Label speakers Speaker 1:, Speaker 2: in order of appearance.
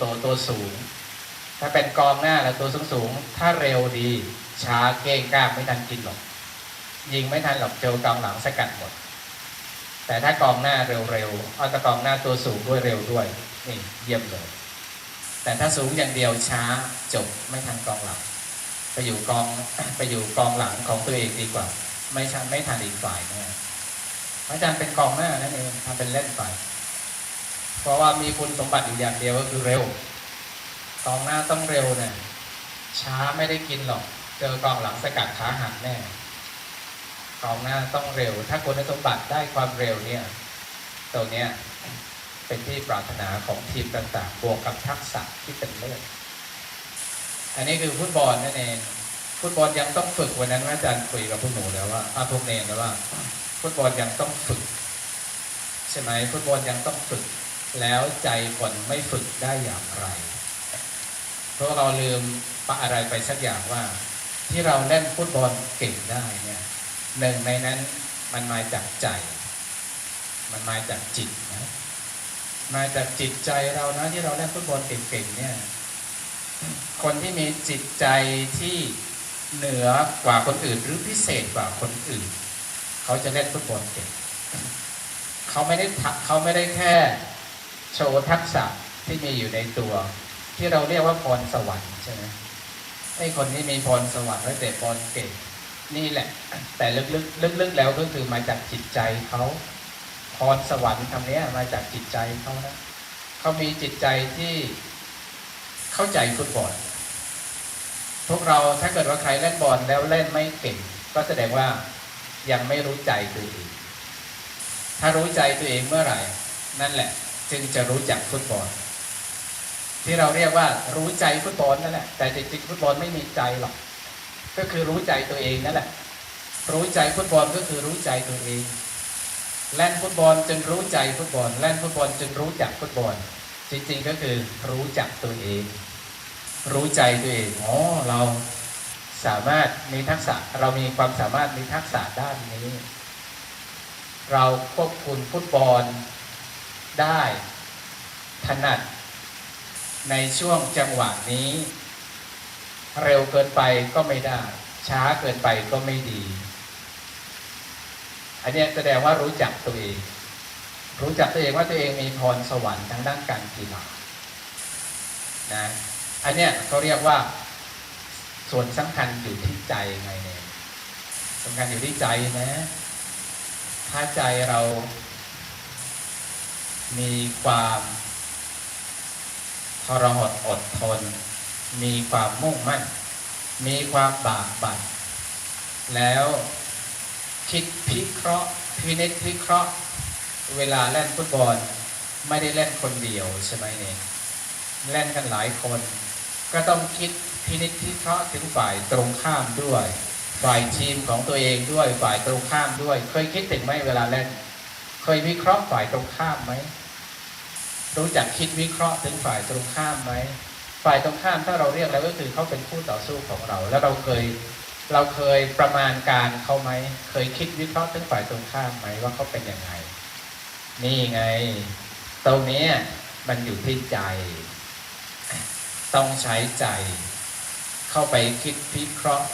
Speaker 1: ตัวตัวสูง ถ้าเป็นกองหน้าแล้วตัวสูงสูง ถ้าเร็วดีช้าเก้งกล้ามไม่ทันกินหรอก ยิงไม่ทันหรอกเจอกองหลังสกัดหมด แต่ถ้ากองหน้าเร็วๆเอาต่กองหน้าตัวสูงด้วยเร็วด้วยนี่เยี่ยมเลย แต่ถ้าสูงอย่างเดียวช้าจบไม่ทันกองหลัง ไปอยู่กองไปอยู่กองหลังของตัวเองดีกว่า ไม่ทันไม่ทันอีกฝ่ายน่อาจารย์เป็นกองหน้านั่นเองทำเป็นเล่นไป เพราะว่ามีคุณสมบัติอยู่อย่างเดียวก็คือเร็วกองหน้าต้องเร็วเนี่ยช้าไม่ได้กินหรอก เจอกองหลังสกัดขาหักแน่กองหน้าต้องเร็ว ถ้าคุณสมบัติได้ความเร็วเนี่ยตัวเนี้ยเป็นที่ปรารถนาของทีมต่างๆ บวกกับทักษะที่เป็นเลิศอันนี้คือฟุตบอลนั่นเองฟุตบอลยังต้องฝึกวันนั้นอาจารย์คุยกับพวกหนูแล้วว่าอาพวกเนนแล้วว่า ฟุตบอลยังต้องฝึก ใช่ไหมฟุตบอลยังต้องฝึก แล้วใจคนไม่ฝึกได้อย่างไร เพราะเราลืมปะอะไรไปสักอย่างว่า ที่เราเล่นฟุตบอลเก่งได้เนี่ยหนึ่งในนั้นมันมาจากใจ มันมาจากจิตนะมาจากจิตใจเรานะที่เราเล่นฟุตบอลเก่งๆเนี่ย คนที่มีจิตใจที่เหนือกว่าคนอื่น หรือพิเศษกว่าคนอื่น เขาจะเล่นฟุตบอลเก่งเขาไม่ได้ทักเขาไม่ได้แค่ โชว์ทักษะที่มีอยู่ในตัว ที่เราเรียกว่าพรสวรรค์ใช่ไหมไอ้คนที่มีพรสวรรค์ไว้แต่พรเก่งนี่แหละ แต่ลึกๆลึกๆแล้วก็คือมาจากจิตใจเขาพรสวรรค์คำนี้มาจากจิตใจเขานะเขามีจิตใจที่เข้าใจฟุตบอลพวกเราถ้าเกิดว่าใครเล่นบอลแล้วเล่นไม่เก่ง ก็แสดงว่ายังไม่รู้ใจตัวเอง ถ้ารู้ใจตัวเองเมื่อไหร่ นั่นแหละ จึงจะรู้จักฟุตบอล ที่เราเรียกว่ารู้ใจฟุตบอลนั่นแหละแต่จริงๆฟุตบอลไม่มีใจหรอก ก็คือรู้ใจตัวเองนั่นแหละ รู้ใจฟุตบอลก็คือรู้ใจตัวเองเล่นฟุตบอลจนรู้ใจฟุตบอลเล่นฟุตบอลจนรู้จักฟุตบอล จริงๆก็คือรู้จักตัวเอง รู้ใจตัวเองอ๋อเราสามารถมีทักษะเรามีความสามารถมีทักษะด้านนี้ เราควบคุมฟุตบอล ได้ถนัดในช่วงจังหวะนี้ เร็วเกินไปก็ไม่ได้ ช้าเกินไปก็ไม่ดี อันนี้แสดงว่ารู้จักตัวเอง รู้จักตัวเองว่าตัวเองมีพรสวรรค์ทางด้านการกีฬานะอันเนี้ยเขาเรียกว่า ส่วนสำคัญอยู่ที่ใจไงเนี่ยสำคัญอยู่ที่ใจนะถ้าใจเรา มีความทรหดอดทน มีความมุ่งมั่น มีความบากบั่นแล้วคิดพิเคราะห์พินิจพิเคราะห์ เวลาเล่นฟุตบอลไม่ได้เล่นคนเดียวใช่ไหมเนี่ยเล่นกันหลายคน ก็ต้องคิดพินิจพิเคราะห์ถึงฝ่ายตรงข้ามด้วย ฝ่ายทีมของตัวเองด้วยฝ่ายตรงข้ามด้วย เคยคิดถึงไหมเวลาเล่น เคยวิเคราะห์ฝ่ายตรงข้ามไหม รู้จักคิดวิเคราะห์ถึงฝ่ายตรงข้ามไหม ฝ่ายตรงข้ามถ้าเราเรียกแล้วก็คือเขาเป็นคู่ต่อสู้ของเรา แล้วเราเคยเราเคยประมาณการเขาไหม เคยคิดวิเคราะห์ถึงฝ่ายตรงข้ามไหมว่าเขาเป็นยังไง นี่ไง ตรงนี้มันอยู่ที่ใจ ต้องใช้ใจ เข้าไปคิดวิเคราะห์